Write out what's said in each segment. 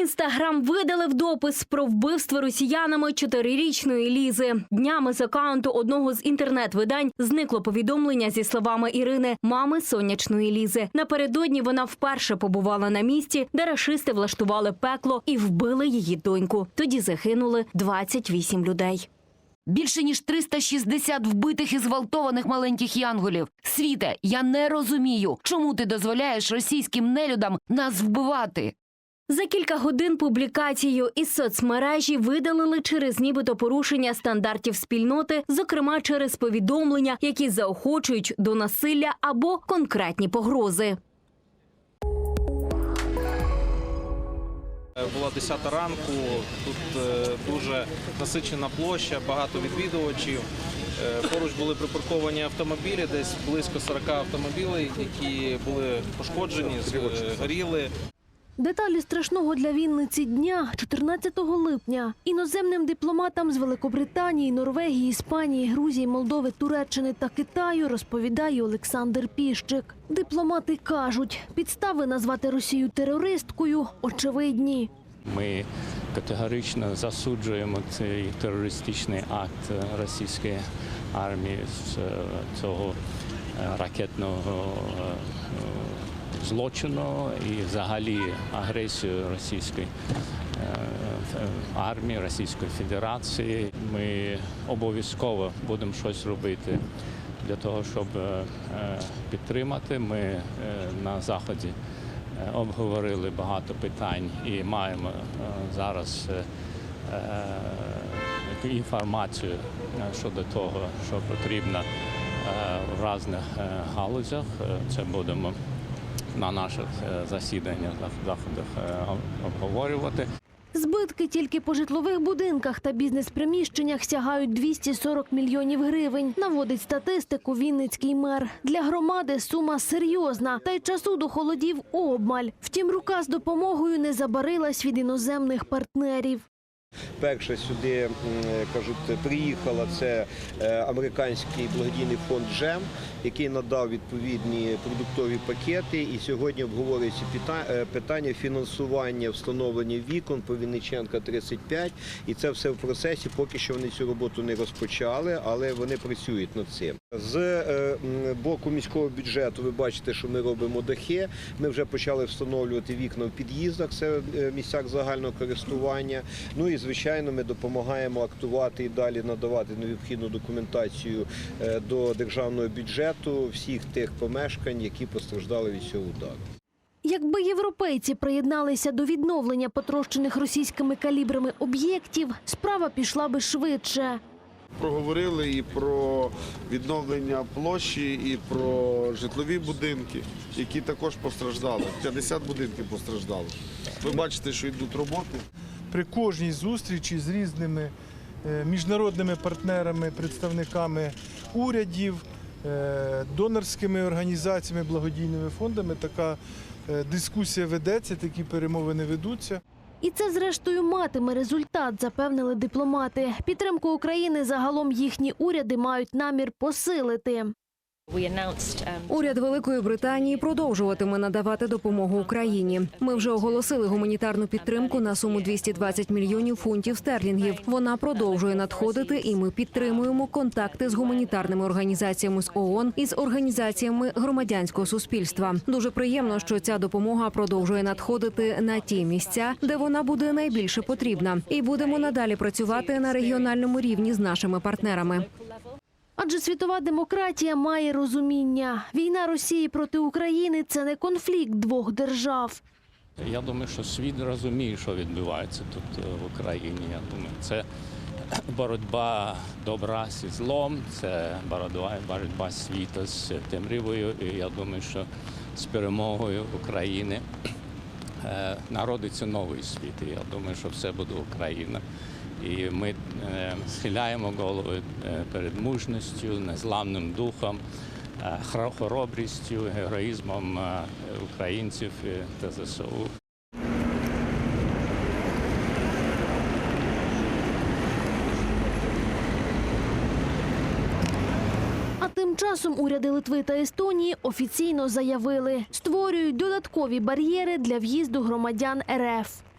Інстаграм видалив допис про вбивство росіянами чотирирічної Лізи. Днями з акаунту одного з інтернет-видань зникло повідомлення зі словами Ірини, мами сонячної Лізи. Напередодні вона вперше побувала на місці, де рашисти влаштували пекло і вбили її доньку. Тоді загинули 28 людей. Більше ніж 360 вбитих і зґвалтованих маленьких янголів. Світе, я не розумію, чому ти дозволяєш російським нелюдам нас вбивати. За кілька годин публікацію із соцмережі видалили через нібито порушення стандартів спільноти, зокрема через повідомлення, які заохочують до насилля або конкретні погрози. Е, Була 10 ранку, тут е, дуже насичена площа, багато відвідувачів. Е, Поруч були припарковані автомобілі, десь близько 40 автомобілів, які були пошкоджені, з- горіли. Деталі страшного для Вінниці дня 14 липня іноземним дипломатам з Великобританії, Норвегії, Іспанії, Грузії, Молдови, Туреччини та Китаю розповідає Олександр Піщик. Дипломати кажуть, підстави назвати Росію терористкою очевидні. Ми категорично засуджуємо цей терористичний акт російської армії з е, цього е, ракетного е, злочину і взагалі агресію російської е, армії, Російської Федерації. Ми обов'язково будемо щось робити для того, щоб е, е, підтримати. Ми на заході обговорили багато питань і маємо зараз інформацію щодо того, що потрібно в різних галузях. Це будемо на наших е, засіданнях, заходах е, обговорювати. Збитки тільки по житлових будинках та бізнес-приміщеннях сягають 240 мільйонів гривень. Наводить статистику Вінницький мер. Для громади сума серйозна, та й часу до холодів обмаль. Втім, рука з допомогою не забарилась від іноземних партнерів. Перше сюди кажуть, приїхала це е, американський благодійний фонд ЖЕМ, який надав відповідні продуктові пакети. І сьогодні обговорюється е, питання фінансування встановлення вікон по Вінниченка 35. І це все в процесі. Поки що вони цю роботу не розпочали, але вони працюють над цим. З е, боку міського бюджету ви бачите, що ми робимо дахи. Ми вже почали встановлювати вікна в під'їздах, це е, місцях загального користування. Ну і звичайно, ми допомагаємо актувати і далі надавати необхідну документацію е, до державного бюджету всіх тих помешкань, які постраждали від цього удару. Якби європейці приєдналися до відновлення потрощених російськими калібрами об'єктів, справа пішла би швидше. Проговорили і про відновлення площі, і про житлові будинки, які також постраждали. 50 будинків постраждало. Ви бачите, що йдуть роботи. при кожній зустрічі з різними е, міжнародними партнерами, представниками урядів, е, донорськими організаціями, благодійними фондами така е, дискусія ведеться, такі перемовини ведуться. І це, зрештою, матиме результат, запевнили дипломати. Підтримку України загалом їхні уряди мають намір посилити. Уряд Великої Британії продовжуватиме надавати допомогу Україні. Ми вже оголосили гуманітарну підтримку на суму 220 мільйонів фунтів стерлінгів. Вона продовжує надходити, і ми підтримуємо контакти з гуманітарними організаціями з ООН і з організаціями громадянського суспільства. Дуже приємно, що ця допомога продовжує надходити на ті місця, де вона буде найбільше потрібна, і будемо надалі працювати на регіональному рівні з нашими партнерами. Адже світова демократія має розуміння. Війна Росії проти України це не конфлікт двох держав. Я думаю, що світ розуміє, що відбувається тут е, в Україні. Я думаю, це боротьба добра зі злом, це боротьба, світу з темрявою. І я думаю, що з перемогою України е, народиться новий світ. І я думаю, що все буде Україна. І ми е, схиляємо голови е, перед мужністю, незламним духом, е, хоробрістю, героїзмом українців та ЗСУ. Тим часом уряди Литви та Естонії офіційно заявили, створюють додаткові бар'єри для в'їзду громадян РФ.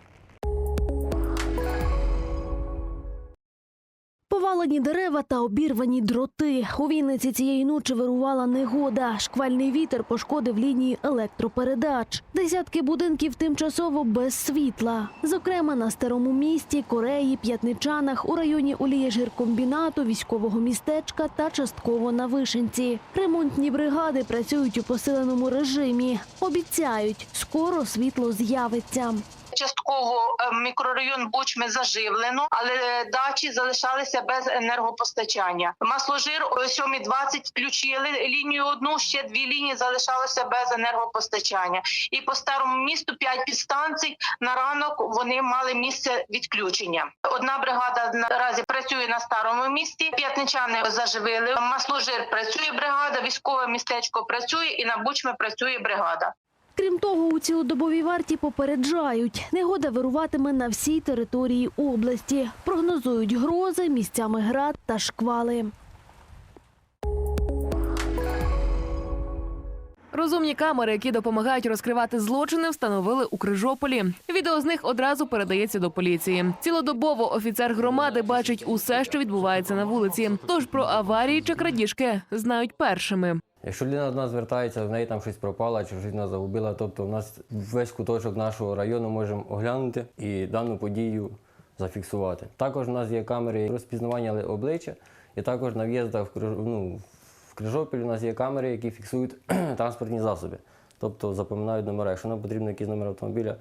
Повалені дерева та обірвані дроти. У Вінниці цієї ночі вирувала негода. Шквальний вітер пошкодив лінії електропередач. Десятки будинків тимчасово без світла. Зокрема, на старому місті, Кореї, П'ятничанах, у районі Олієжиркомбінату, військового містечка та частково на Вишенці. Ремонтні бригади працюють у посиленому режимі. Обіцяють, скоро світло з'явиться. Частково е, мікрорайон Бучми заживлено, але дачі залишалися без енергопостачання. Масложир о 7.20 включили лінію одну, ще дві лінії залишалося без енергопостачання. І по старому місту п'ять підстанцій на ранок вони мали місце відключення. Одна бригада наразі працює на старому місті. П'ятничани заживили. Масложир працює бригада, військове містечко працює і на Бучми працює бригада. Крім того, у цілодобовій варті попереджають, негода вируватиме на всій території області. Прогнозують грози, місцями град та шквали. Розумні камери, які допомагають розкривати злочини, встановили у Крижополі. Відео з них одразу передається до поліції. Цілодобово офіцер громади бачить усе, що відбувається на вулиці. Тож про аварії чи крадіжки знають першими. Якщо людина до нас звертається, в неї там щось пропало чи щось загубила, тобто в нас весь куточок нашого району можемо оглянути і дану подію зафіксувати. Також у нас є камери розпізнавання обличчя, і також на в'їздах в, ну, в Крижопіль у нас є камери, які фіксують транспортні засоби, тобто запоминають номера. Якщо нам потрібен якийсь номер автомобіля,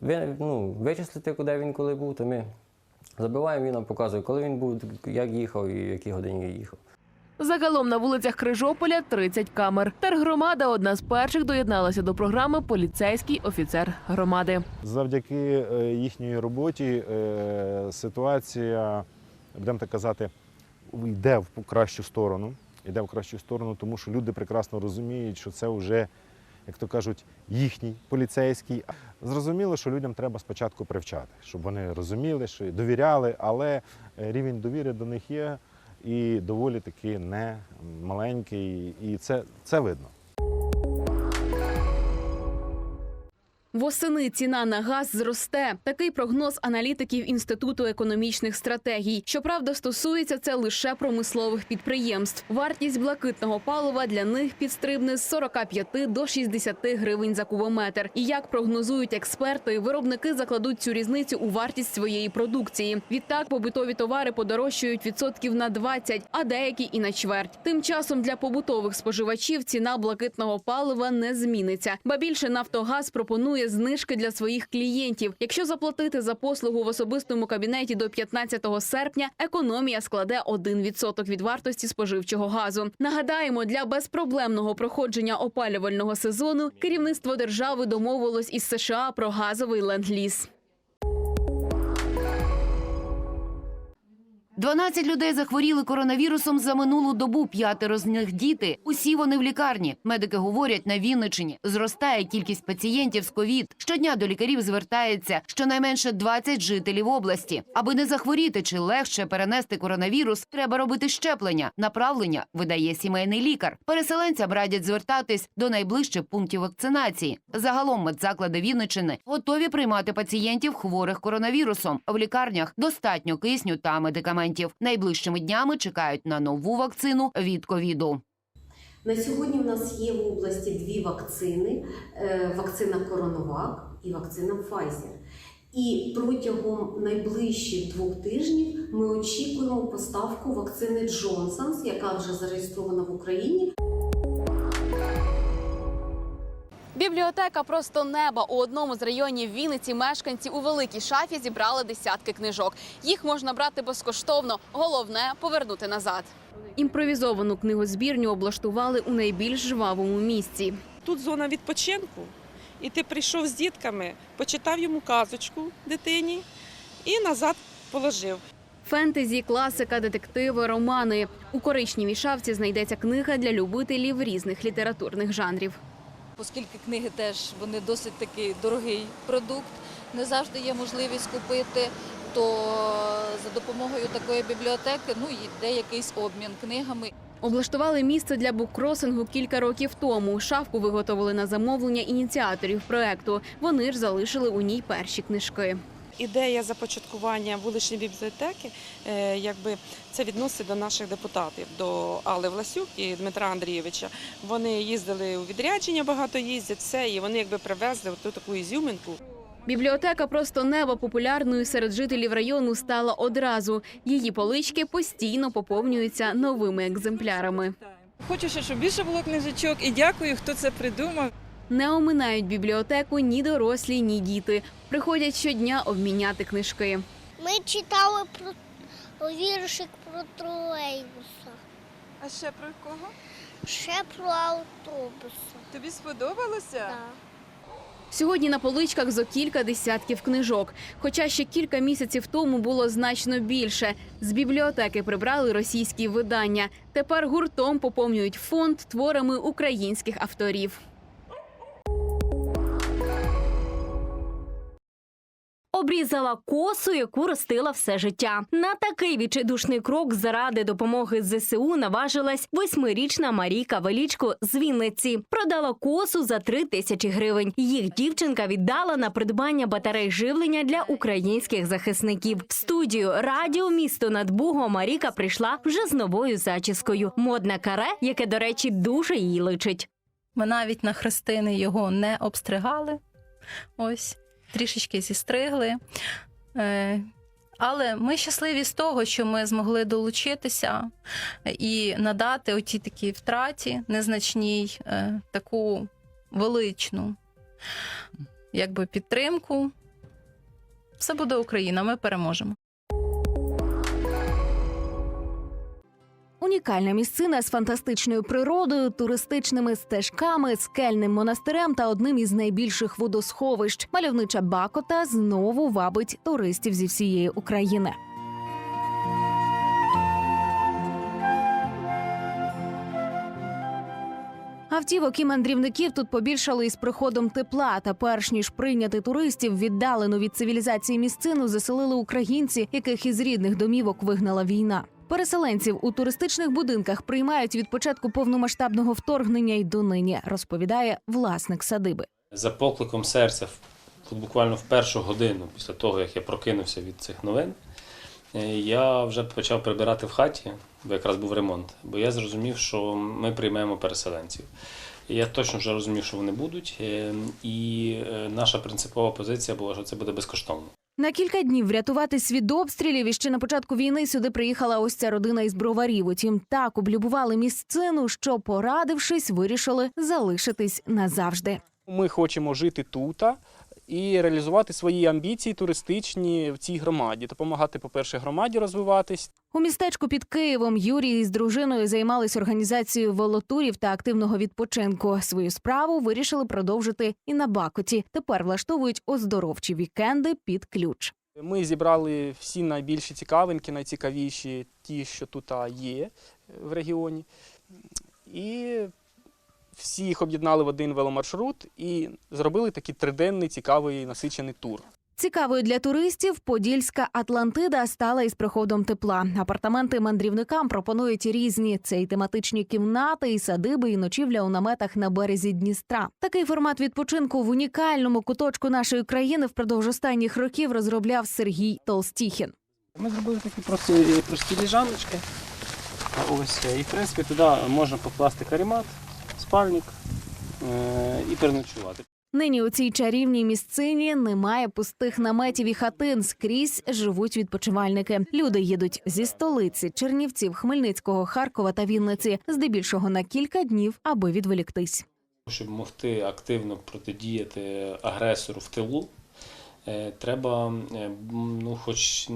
ви, ну, вичислити, куди він коли був, то ми забиваємо, він нам показує, коли він був, як їхав і в якій годині їхав. Загалом на вулицях Крижополя 30 камер. Тергромада одна з перших доєдналася до програми Поліцейський офіцер громади. Завдяки е, їхньої роботі е, ситуація, будемо так казати, йде в кращу сторону. Йде в кращу сторону, тому що люди прекрасно розуміють, що це вже, як то кажуть, їхній поліцейський. Зрозуміло, що людям треба спочатку привчати, щоб вони розуміли, що довіряли, але е, рівень довіри до них є і доволі таки не маленький, і це, це видно. Восени ціна на газ зросте. Такий прогноз аналітиків Інституту економічних стратегій. Щоправда, стосується це лише промислових підприємств. Вартість блакитного палива для них підстрибне з 45 до 60 гривень за кубометр. І як прогнозують експерти, виробники закладуть цю різницю у вартість своєї продукції. Відтак побутові товари подорожчають відсотків на 20, а деякі і на чверть. Тим часом для побутових споживачів ціна блакитного палива не зміниться. Ба більше Нафтогаз пропонує знижки для своїх клієнтів. Якщо заплатити за послугу в особистому кабінеті до 15 серпня, економія складе 1% від вартості споживчого газу. Нагадаємо, для безпроблемного проходження опалювального сезону керівництво держави домовилось із США про газовий ленд-ліз. 12 людей захворіли коронавірусом за минулу добу. П'ятеро з них діти. Усі вони в лікарні. Медики говорять, на Вінничині зростає кількість пацієнтів з ковід. Щодня до лікарів звертається щонайменше 20 жителів області. Аби не захворіти чи легше перенести коронавірус, треба робити щеплення. Направлення видає сімейний лікар. Переселенцям радять звертатись до найближчих пунктів вакцинації. Загалом медзаклади Вінничини готові приймати пацієнтів хворих коронавірусом. В лікарнях достатньо кисню та медикаментів. Найближчими днями чекають на нову вакцину від ковіду. На сьогодні в нас є в області дві вакцини: Е, вакцина Коронавак і вакцина Pfizer. І протягом найближчих двох тижнів ми очікуємо поставку вакцини Джонсонс, яка вже зареєстрована в Україні. Бібліотека просто неба у одному з районів Вінниці мешканці у великій шафі зібрали десятки книжок. Їх можна брати безкоштовно. Головне повернути назад. Імпровізовану книгозбірню облаштували у найбільш жвавому місці. Тут зона відпочинку, і ти прийшов з дітками, почитав йому казочку дитині і назад положив. Фентезі, класика, детективи, романи. У коричневій шафці знайдеться книга для любителів різних літературних жанрів. Оскільки книги теж вони досить такий дорогий продукт, не завжди є можливість купити, то за допомогою такої бібліотеки ну йде якийсь обмін книгами. Облаштували місце для буккросингу кілька років тому. Шафку виготовили на замовлення ініціаторів проекту. Вони ж залишили у ній перші книжки. Ідея започаткування вуличної бібліотеки, е, якби це відносить до наших депутатів, до Алли Власюк і Дмитра Андрійовича. Вони їздили у відрядження, багато їздять, все, і вони якби привезли оту таку ізюминку. Бібліотека просто неба популярною серед жителів району стала одразу. Її полички постійно поповнюються новими екземплярами. Хочу ще, щоб більше було книжечок, і дякую, хто це придумав. Не оминають бібліотеку ні дорослі, ні діти. Приходять щодня обміняти книжки. Ми читали про віршик про тролейбуса, А ще про кого? ще про автобуса. Тобі сподобалося? Так. Сьогодні на поличках зо кілька десятків книжок. Хоча ще кілька місяців тому було значно більше. З бібліотеки прибрали російські видання. Тепер гуртом поповнюють фонд творами українських авторів. Обрізала косу, яку ростила все життя. На такий відчайдушний крок заради допомоги ЗСУ наважилась восьмирічна Марійка Велічко з Вінниці. Продала косу за три тисячі гривень. Їх дівчинка віддала на придбання батарей живлення для українських захисників. В студію радіо місто над Бугом Маріка прийшла вже з новою зачіскою. Модне каре, яке, до речі, дуже їй личить. Ми навіть на хрестини його не обстригали. Ось, трішечки зістригли. Е, Але ми щасливі з того, що ми змогли долучитися і надати отій такій втраті незначній е, таку величну якби, підтримку. Все буде Україна, ми переможемо. Унікальна місцина з фантастичною природою, туристичними стежками, скельним монастирем та одним із найбільших водосховищ. Мальовнича Бакота знову вабить туристів зі всієї України. Автівок і мандрівників тут побільшало із приходом тепла. Та перш ніж прийняти туристів, віддалену від цивілізації місцину заселили українці, яких із рідних домівок вигнала війна. Переселенців у туристичних будинках приймають від початку повномасштабного вторгнення й донині, розповідає власник садиби. За покликом серця, буквально в першу годину після того, як я прокинувся від цих новин, е, я вже почав прибирати в хаті, бо якраз був ремонт, бо я зрозумів, що ми приймемо переселенців. Я точно вже розумів, що вони будуть, е, і е, наша принципова позиція була, що це буде безкоштовно. На кілька днів врятуватись від обстрілів і ще на початку війни сюди приїхала ось ця родина із броварів. Утім, так облюбували місцину, що, порадившись, вирішили залишитись назавжди. Ми хочемо жити тут і реалізувати свої амбіції туристичні в цій громаді, допомагати, по-перше, громаді розвиватись. У містечку під Києвом Юрій із дружиною займались організацією волотурів та активного відпочинку. Свою справу вирішили продовжити і на Бакоті. Тепер влаштовують оздоровчі вікенди під ключ. Ми зібрали всі найбільші цікавинки, найцікавіші, ті, що тут є в регіоні. І всі їх об'єднали в один веломаршрут і зробили такий триденний цікавий насичений тур. Цікавою для туристів Подільська Атлантида стала із приходом тепла. Апартаменти мандрівникам пропонують різні це і тематичні кімнати, і садиби, і ночівля у наметах на березі Дністра. Такий формат відпочинку в унікальному куточку нашої країни впродовж останніх років розробляв Сергій Толстіхін. Ми зробили такі прості, прості ліжаночки. Ось, і в принципі туди можна покласти каремат, спальник е- і переночувати. Нині у цій чарівній місцині немає пустих наметів і хатин. Скрізь живуть відпочивальники. Люди їдуть зі столиці, Чернівців, Хмельницького, Харкова та Вінниці, здебільшого на кілька днів, аби відволіктись. Щоб могти активно протидіяти агресору в тилу, треба е, ну, хоч,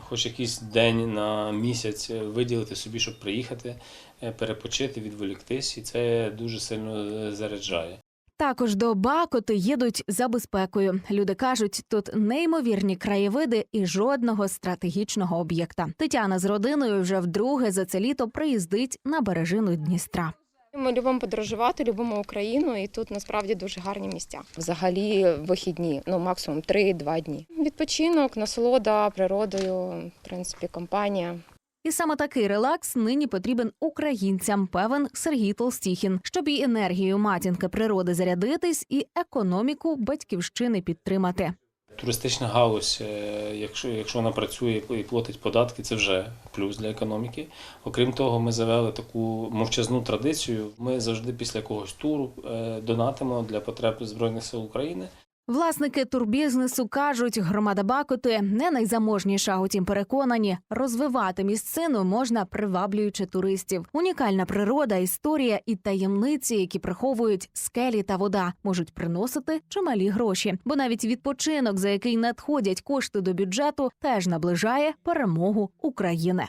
хоч якийсь день на місяць виділити собі, щоб приїхати, е, перепочити, відволіктись, і це дуже сильно е, заряджає. Також до Бакоти їдуть за безпекою. Люди кажуть, тут неймовірні краєвиди і жодного стратегічного об'єкта. Тетяна з родиною вже вдруге за це літо приїздить на бережину Дністра. Ми любимо подорожувати, любимо Україну, і тут насправді дуже гарні місця. Взагалі вихідні, ну максимум 3-2 дні. Відпочинок, насолода природою, в принципі, компанія. І саме такий релакс нині потрібен українцям, певен Сергій Толстіхін, щоб і енергію матінки природи зарядитись, і економіку батьківщини підтримати. Туристична галузь, е, якщо, якщо вона працює і платить податки, це вже плюс для економіки. Окрім того, ми завели таку мовчазну традицію. Ми завжди після якогось туру е, донатимо для потреб Збройних сил України. Власники турбізнесу кажуть, громада Бакоти не найзаможніша, утім переконані, розвивати місцину можна приваблюючи туристів. Унікальна природа, історія і таємниці, які приховують скелі та вода, можуть приносити чималі гроші. Бо навіть відпочинок, за який надходять кошти до бюджету, теж наближає перемогу України.